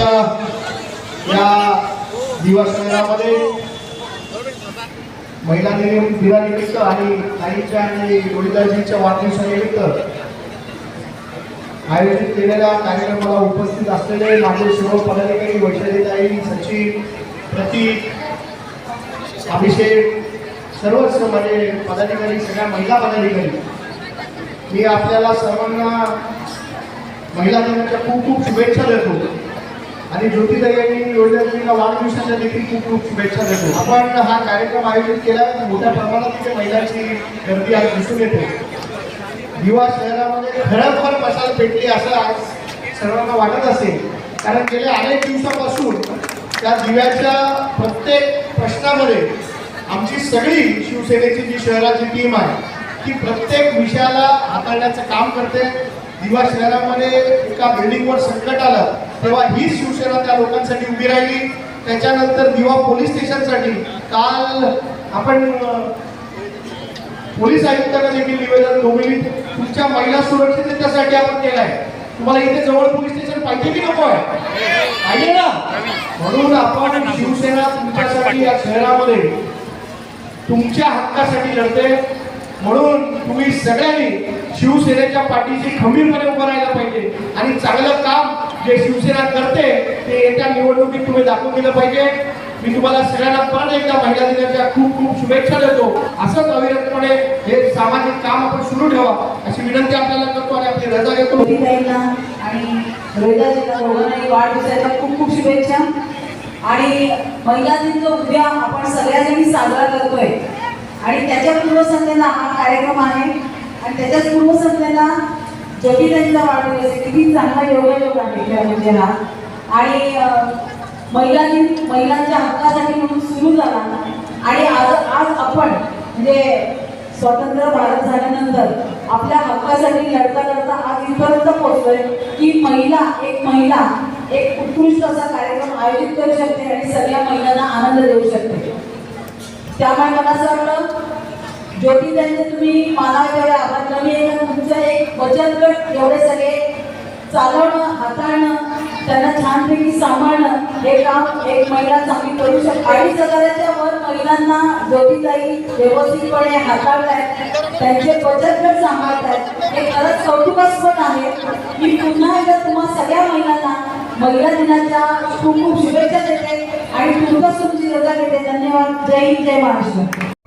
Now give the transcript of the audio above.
आजच्या या दिवस मेळामध्ये महिला दिनानिमित्त आणि ताईंच्या आणि रोहिदाजींच्या वाढदिवसानिमित्त आयोजित केलेल्या कार्यक्रमाला उपस्थित असलेले माझे सर्व पदाधिकारी वैशालीताई सचिव प्रतीक अभिषेक सर्वच माझे पदाधिकारी सगळ्या महिला पदाधिकारी मी आपल्याला सर्वांना महिला दिनाच्या खूप खूप शुभेच्छा देतो. आणि ज्योतिताई यांनी योजनेला वाढदिवसाच्या देखील खूप खूप शुभेच्छा देतो. आपण हा कार्यक्रम आयोजित केला मोठ्या प्रमाणात तिथे महिलांची गर्दी आज दिसून येते. दिवा शहरामध्ये खरंखर मसाल पेटली असं आज सर्वांना वाटत असेल. कारण गेल्या अनेक दिवसापासून त्या दिव्याच्या प्रत्येक प्रश्नामध्ये आमची सगळी शिवसेनेची जी शहराची टीम आहे ती प्रत्येक विषयाला हाताळण्याचं काम करते. दिवा शहरामध्ये एका बिल्डिंगवर संकट आलं तेव्हा ही शिवसेना त्या लोकांसाठी उभी राहिली. त्याच्यानंतर दिवा पोलीस स्टेशनसाठी. काल आपण पोलीस आयुक्तांना देखील निवेदन दोघी तुमच्या महिला सुरक्षिततेसाठी आपण केलं आहे तुम्हाला इथे जवळ पोलीस स्टेशन पाहिजे की नको आहे? पाहिजे ना? म्हणून आपण शिवसेना तुमच्यासाठी या शहरामध्ये तुमच्या हक्कासाठी लढते म्हणून तुम्ही सगळ्यांनी शिवसेनेच्या पाठीशी खंबीरपणे उभं राहायला पाहिजे. आणि चांगलं काम जे शिवसेना करते ते येत्या निवडणुकीत तुम्ही दाखवून दिलं पाहिजे. मी तुम्हाला सगळ्यांना परत एकदा महिला दिनाच्या खूप खूप शुभेच्छा देतो. असंच अविरतपणे हे सामाजिक काम आपण सुरू ठेवा. अशी विनंती आपल्याला करतो आणि आपली रजा घेतो. आणि वाढदिवसाच्या खूप खूप शुभेच्छा. आणि महिला दिन जो उद्या आपण सगळ्याजणी साजरा करतोय आणि त्याच्या पूर्वसंध्येला हा कार्यक्रम आहे. आणि त्याच्याच पूर्वसंध्येला ज्योतिताईंचा वाढदिवस आहे किती चांगला योगायोग आहे त्या म्हणजे आणि महिला दिन महिलांच्या हक्कासाठी म्हणून सुरू झाला. आणि आज आज आपण म्हणजे स्वतंत्र भारत झाल्यानंतर आपल्या हक्कासाठी लढता लढता आज इथपर्यंत पोहोचलोय की महिला एक महिला एक उत्कृष्ट असा कार्यक्रम आयोजित करू शकते आणि सगळ्या महिलांना आनंद देऊ शकते. त्यामुळे मला असं वाटलं ज्योती त्यांचे तुम्ही मला तेवढे आभार कमी आहे का तुमचं एक बचत गट एवढे सगळे चालवणं हाताळणं त्यांना छानपैकी सांभाळणं हे काम एक महिला चांगली करू शकते. अडीच हजाराच्या वर महिलांना ज्योतीताई व्यवस्थितपणे हाताळतायत त्यांचे बचत गट सांभाळतायत. हे खरंच कौतुकास्पद आहे. मी पुन्हा एकदा तुम्हा सगळ्या महिलांना महिला दिनाच्या खूप खूप शुभेच्छा देते आणि तुमचं तुमची रजा घेते